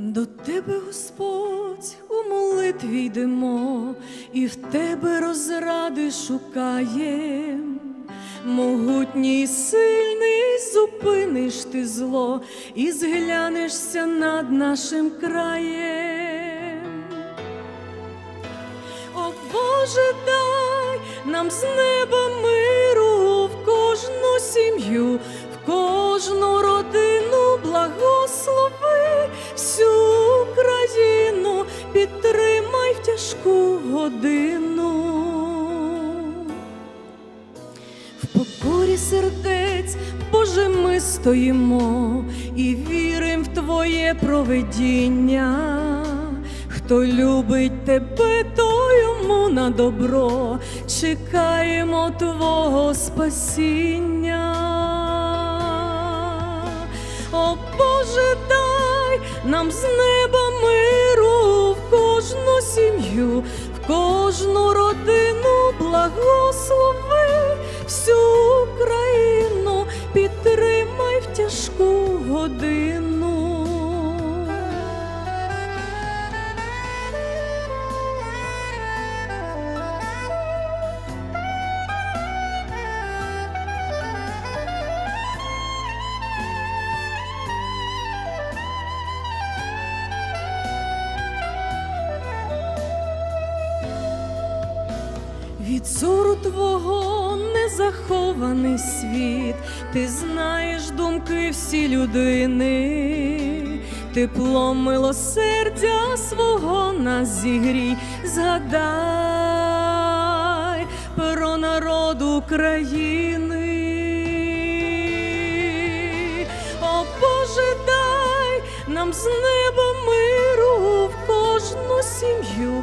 До тебе, Господь, у молитві йдемо, і в тебе розради шукаєм. Могутній сильний зупиниш ти зло і зглянешся над нашим краєм. О Боже, дай нам з неба миру в кожну сім'ю, годину. В покорі сердець, Боже, ми стоїмо і вірим в Твоє провидіння. Хто любить тебе, то йому на добро чекаємо Твого спасіння. О Боже, дай нам з неба миру в кожну сім'ю, в кожну родину благослови всю Україну, підтримай в тяжку годину. Від зору твого не захований світ, ти знаєш думки всі людини, теплом милосердя свого нас зігрій, згадай про народ України. О Боже, дай нам з неба миру в кожну сім'ю,